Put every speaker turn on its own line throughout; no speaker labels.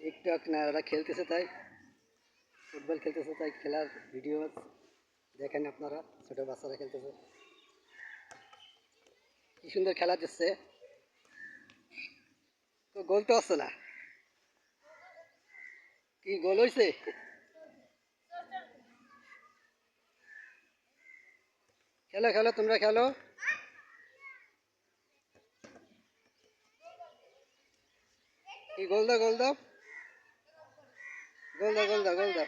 TikTok. না ওরা খেলতেছে তাই। ফুটবল খেলতেছে তাই, খেলার ভিডিও দেখেন আপনারা, ছোট বাচ্চারা খেলতেছে। কি সুন্দর খেলা দিচ্ছে। তো গোল তো আসছে না? কি গোল হয়েছে খেলো খেলো, তোমরা খেলো। কি গোল দাও গোল দাও গোল দাও গোল দাও গোল দাও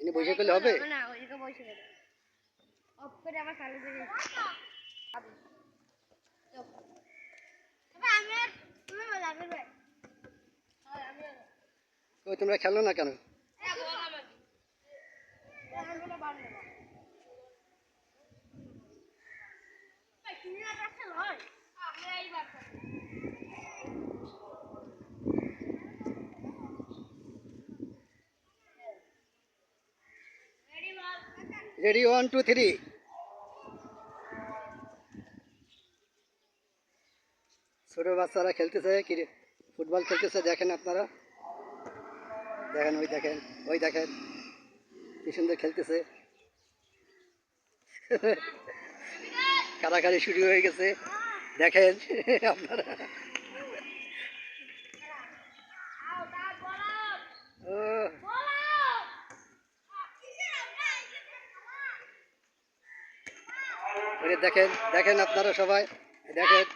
এনে বসে করলে হবে?
না ওইদিকে বসে অফ করে আবার চালু
তোমরা খেলো না কেন? রেডি ওয়ান টু থ্রি ছোট বাচ্চারা খেলতেছে কি ফুটবল খেলতেছে দেখেন আপনারা দেখেন ওই দেখেন ওই দেখেন কি সুন্দর খেলতেছে কারাকারি শুরু হয়ে গেছে। দেখেন আপনারা। দেখেন দেখেন আপনারা সবাই। দেখেন।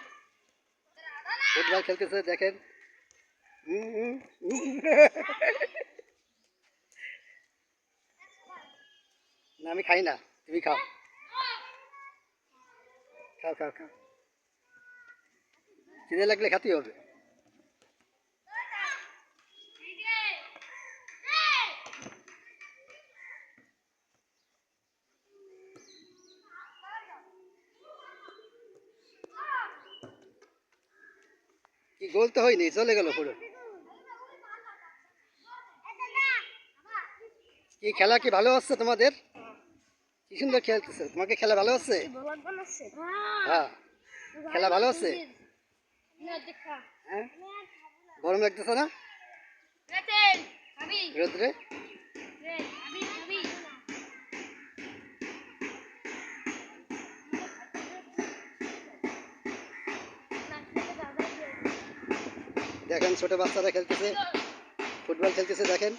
ফুটবল খেলতেছে, দেখেন। না, আমি খাই না, তুমি খাও। খাও খাও খাও। খিদে লাগলে খাতেই হবে। কি গোল হয়নি? চলে গেল পুরো। কি খেলা কি ভালো হচ্ছে তোমাদের? কি সুন্দর খেলতেছে তোমাকে খেলা ভালো হচ্ছে হ্যাঁ। খেলা ভালো হচ্ছে হ্যাঁ? গরম লাগতেছে না? রোদ্রে দেখেন, ছোট বাচ্চারা খেলতেছে, ফুটবল খেলতেছে, দেখেন।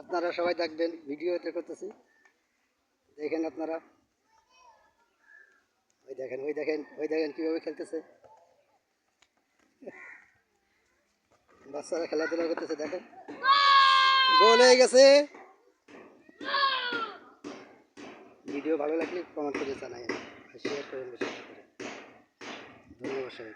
আপনারা সবাই দেখবেন ভিডিওতে করতেছি। দেখেন আপনারা। ওই দেখেন ওই দেখেন ওই দেখেন কীভাবে খেলতেছে। বাচ্চারা খেলাধুলা করতেছে, দেখেন। গোল হয়ে গেছে। ভিডিও ভালো লাগলে কমেন্ট করে জানাই শেয়ার করেন বেশি করে। ধন্যবাদ সবাইকে।